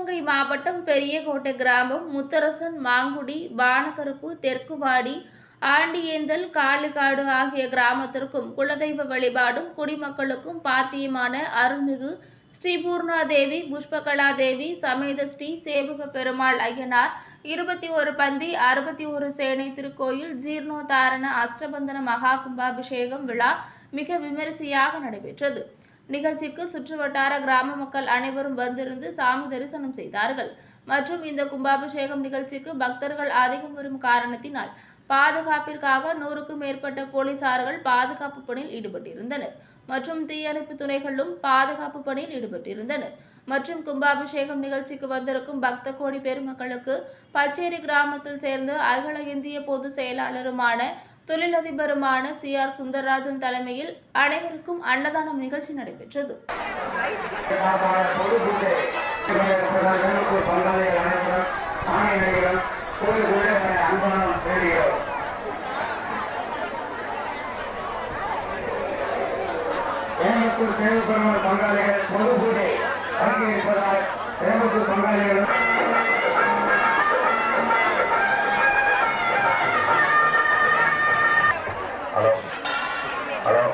சிவகங்கை மாவட்டம் பெரியகோட்டை கிராமம் முத்தரசன் மாங்குடி பானகருப்பு தெற்குவாடி ஆண்டியேந்தல் காளிகாடு ஆகிய கிராமத்திற்கும் குலதெய்வ வழிபாடும் குடிமக்களுக்கும் பாத்தியமான அருள்மிகு ஸ்ரீ பூர்ணாதேவி புஷ்பகலாதேவி சமேத ஸ்ரீ சேவக பெருமாள் ஐயனார் இருபத்தி ஒரு பந்தி அறுபத்தி ஒரு சேனை திருக்கோயில் ஜீர்ணோதாரண அஷ்டபந்தன மகா கும்பாபிஷேகம் விழா மிக விமரிசையாக நடைபெற்றது. நிகழ்ச்சிக்கு சுற்றுவட்டார கிராம மக்கள் அனைவரும் வந்திருந்து சாமி தரிசனம் செய்தார்கள். மற்றும் இந்த கும்பாபிஷேகம் நிகழ்ச்சிக்கு பக்தர்கள் அதிகம் வரும் காரணத்தினால் பாதுகாப்பிற்காக நூறுக்கும் மேற்பட்ட போலீசார்கள் பாதுகாப்பு பணியில் ஈடுபட்டிருந்தனர் மற்றும் தீயணைப்பு துணைகளும் பாதுகாப்பு பணியில் ஈடுபட்டிருந்தனர் மற்றும் கும்பாபிஷேகம் நிகழ்ச்சிக்கு வந்திருக்கும் பக்த கோடி பெருமக்களுக்கு பச்சேரி கிராமத்தில் சேர்ந்து அகில இந்திய பொது செயலாளருமான தொழிலதிபருமான சி ஆர் சுந்தரராஜன் தலைமையில் அனைவருக்கும் அன்னதானம் நிகழ்ச்சி நடைபெற்றது கோயில் ஏமத்தூர் சேவப்பெருமாள் பங்காளிகள் பொது பூஜை வழங்கி இருப்பதால் ஏமத்தூர் பங்காளிகளும் ஹலோ ஹலோ